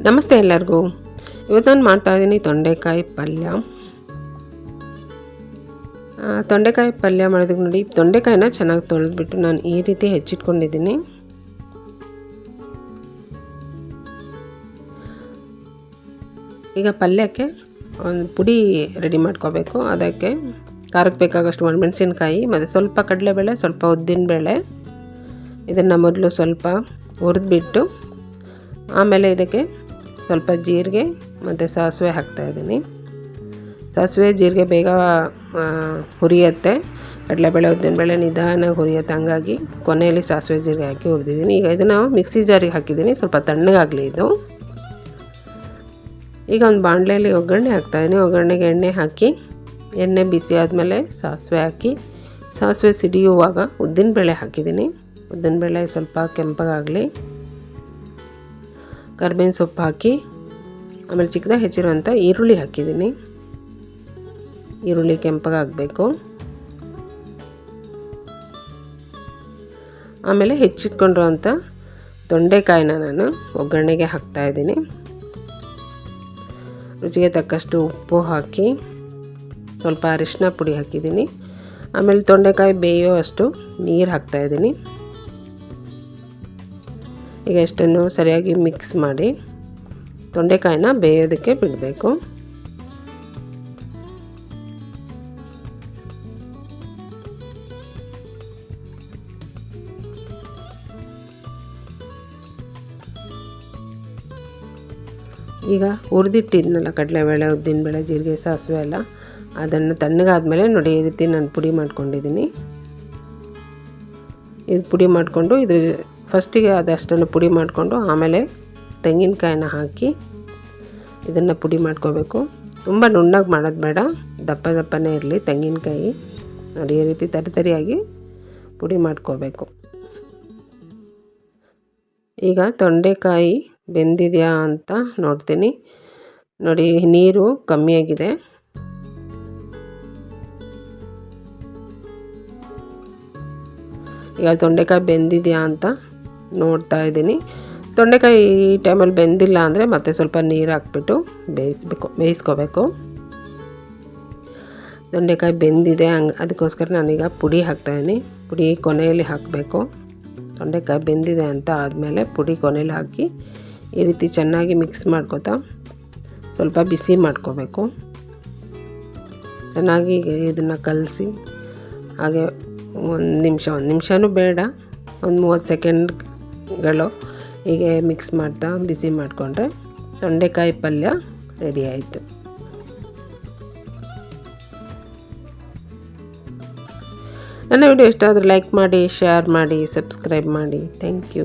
ನಮಸ್ತೆ ಎಲ್ಲರಿಗೂ. ಇವತ್ತು ನಾನು ಮಾಡ್ತಾಯಿದ್ದೀನಿ ತೊಂಡೆಕಾಯಿ ಪಲ್ಯ. ತೊಂಡೆಕಾಯಿ ಪಲ್ಯ ಮಾಡೋದಕ್ಕೆ ನೋಡಿ, ತೊಂಡೆಕಾಯಿನ ಚೆನ್ನಾಗಿ ತೊಳೆದ್ಬಿಟ್ಟು ನಾನು ಈ ರೀತಿ ಹೆಚ್ಚಿಟ್ಕೊಂಡಿದ್ದೀನಿ. ಈಗ ಪಲ್ಯಕ್ಕೆ ಒಂದು ಪುಡಿ ರೆಡಿ ಮಾಡ್ಕೋಬೇಕು. ಅದಕ್ಕೆ ಖಾರಕ್ಕೆ ಬೇಕಾಗಷ್ಟು ಒಣಮೆಣಸಿನ್ಕಾಯಿ ಮತ್ತು ಸ್ವಲ್ಪ ಕಡಲೆಬೇಳೆ, ಸ್ವಲ್ಪ ಉದ್ದಿನಬೇಳೆ ಇದನ್ನು ಮೊದಲು ಸ್ವಲ್ಪ ಹುರಿದ್ಬಿಟ್ಟು ಆಮೇಲೆ ಇದಕ್ಕೆ ಸ್ವಲ್ಪ ಜೀರಿಗೆ ಮತ್ತು ಸಾಸಿವೆ ಹಾಕ್ತಾಯಿದ್ದೀನಿ ಸಾಸಿವೆ ಜೀರಿಗೆ ಬೇಗ ಹುರಿಯುತ್ತೆ. ಕಡಲೆಬೇಳೆ, ಉದ್ದಿನಬೇಳೆ ನಿಧಾನಾಗಿ ಹುರಿಯುತ್ತೆ. ಹಂಗಾಗಿ ಕೊನೆಯಲ್ಲಿ ಸಾಸಿವೆ ಜೀರಿಗೆ ಹಾಕಿ ಹುರಿದಿದ್ದೀನಿ. ಈಗ ಇದನ್ನು ಮಿಕ್ಸಿ ಜಾರಿಗೆ ಹಾಕಿದ್ದೀನಿ. ಸ್ವಲ್ಪ ತಣ್ಣಗಾಗಲಿ ಇದು. ಈಗ ಒಂದು ಬಾಣಲೆಯಲ್ಲಿ ಒಗ್ಗರಣೆ ಹಾಕ್ತಾಯಿದ್ದೀನಿ ಒಗ್ಗರಣೆಗೆ ಎಣ್ಣೆ ಹಾಕಿ, ಎಣ್ಣೆ ಬಿಸಿ ಆದಮೇಲೆ ಸಾಸಿವೆ ಹಾಕಿ, ಸಾಸಿವೆ ಸಿಡಿಯುವಾಗ ಉದ್ದಿನ ಬೇಳೆ ಹಾಕಿದ್ದೀನಿ. ಉದ್ದಿನಬೇಳೆ ಸ್ವಲ್ಪ ಕೆಂಪಗಾಗಲಿ ಕರ್ಬೇವಿನ ಸೊಪ್ಪು ಹಾಕಿ, ಆಮೇಲೆ ಚಿಕ್ಕದಾಗಿ ಹೆಚ್ಚಿರುವಂಥ ಈರುಳ್ಳಿ ಹಾಕಿದ್ದೀನಿ. ಈರುಳ್ಳಿ ಕೆಂಪಗಾಗಬೇಕು ಆಮೇಲೆ ಹೆಚ್ಚಿಟ್ಕೊಂಡಿರುವಂಥ ತೊಂಡೆಕಾಯಿನ ನಾನು ಒಗ್ಗರಣೆಗೆ ಹಾಕ್ತಾಯಿದ್ದೀನಿ ರುಚಿಗೆ ತಕ್ಕಷ್ಟು ಉಪ್ಪು ಹಾಕಿ, ಸ್ವಲ್ಪ ಅರಿಶಿನ ಪುಡಿ ಹಾಕಿದ್ದೀನಿ. ಆಮೇಲೆ ತೊಂಡೆಕಾಯಿ ಬೇಯೋ ಅಷ್ಟು ನೀರು ಹಾಕ್ತಾಯಿದ್ದೀನಿ ಈಗ ಇಷ್ಟನ್ನು ಸರಿಯಾಗಿ ಮಿಕ್ಸ್ ಮಾಡಿ ತೊಂಡೆಕಾಯಿನ ಬೇಯೋದಕ್ಕೆ ಬಿಡಬೇಕು. ಈಗ ಹುರಿದಿಟ್ಟಿದ್ನಲ್ಲ ಕಡಲೆಬೇಳೆ, ಉದ್ದಿನಬೇಳೆ, ಜೀರಿಗೆ, ಸಾಸಿವೆ ಎಲ್ಲ, ಅದನ್ನು ತಣ್ಣಗಾದ್ಮೇಲೆ ನೋಡಿ ಈ ರೀತಿ ನಾನು ಪುಡಿ ಮಾಡ್ಕೊಂಡಿದ್ದೀನಿ. ಇದು ಪುಡಿ ಮಾಡಿಕೊಂಡು ಇದ್ರ ಫಸ್ಟಿಗೆ ಅದಷ್ಟನ್ನು ಪುಡಿ ಮಾಡಿಕೊಂಡು ಆಮೇಲೆ ತೆಂಗಿನಕಾಯನ್ನ ಹಾಕಿ ಇದನ್ನು ಪುಡಿ ಮಾಡ್ಕೋಬೇಕು. ತುಂಬ ನುಣ್ಣಗೆ ಮಾಡೋದು ಬೇಡ. ದಪ್ಪ ದಪ್ಪನೇ ಇರಲಿ ತೆಂಗಿನಕಾಯಿ. ನೋಡಿ ಈ ರೀತಿ ತರಿ ತರಿಯಾಗಿ ಪುಡಿ ಮಾಡ್ಕೋಬೇಕು. ಈಗ ತೊಂಡೆಕಾಯಿ ಬೆಂದಿದೆಯಾ ಅಂತ ನೋಡ್ತೀನಿ. ನೋಡಿ, ನೀರು ಕಮ್ಮಿಯಾಗಿದೆ ಈಗ ತೊಂಡೆಕಾಯಿ ಬೆಂದಿದೆಯಾ ಅಂತ ನೋಡ್ತಾ ಇದ್ದೀನಿ. ತೊಂಡೆಕಾಯಿ ಈ ಟೈಮಲ್ಲಿ ಬೆಂದಿಲ್ಲ ಅಂದರೆ ಮತ್ತೆ ಸ್ವಲ್ಪ ನೀರು ಹಾಕ್ಬಿಟ್ಟು ಬೇಯಿಸ್ಬೇಕು, ಬೇಯಿಸ್ಕೋಬೇಕು. ತೊಂಡೆಕಾಯಿ ಬೆಂದಿದೆ, ಹಂಗೆ ಅದಕ್ಕೋಸ್ಕರ ನಾನೀಗ ಪುಡಿ ಹಾಕ್ತಾಯಿದ್ದೀನಿ ಪುಡಿ ಕೊನೆಯಲ್ಲಿ ಹಾಕಬೇಕು. ತೊಂಡೆಕಾಯಿ ಬೆಂದಿದೆ ಅಂತ ಆದಮೇಲೆ ಪುಡಿ ಕೊನೆಯಲ್ಲಿ ಹಾಕಿ ಈ ರೀತಿ ಚೆನ್ನಾಗಿ ಮಿಕ್ಸ್ ಮಾಡ್ಕೋತಾ ಸ್ವಲ್ಪ ಬಿಸಿ ಮಾಡ್ಕೋಬೇಕು. ಚೆನ್ನಾಗಿ ಇದನ್ನು ಕಲಸಿ ಹಾಗೆ ಒಂದು ನಿಮಿಷ, ಒಂದು ನಿಮಿಷವೂ ಬೇಡ. ಒಂದು ಮೂವತ್ತು ಸೆಕೆಂಡ್ಗಳು ಹೀಗೆ ಮಿಕ್ಸ್ ಮಾಡ್ತಾ ಬಿಸಿ ಮಾಡಿಕೊಂಡ್ರೆ ತೊಂಡೆಕಾಯಿ ಪಲ್ಯ ರೆಡಿ ಆಯಿತು. ನನ್ನ ವಿಡಿಯೋ ಇಷ್ಟ ಆದರೆ ಲೈಕ್ ಮಾಡಿ ಶೇರ್ ಮಾಡಿ ಸಬ್ಸ್ಕ್ರೈಬ್ ಮಾಡಿ. Thank you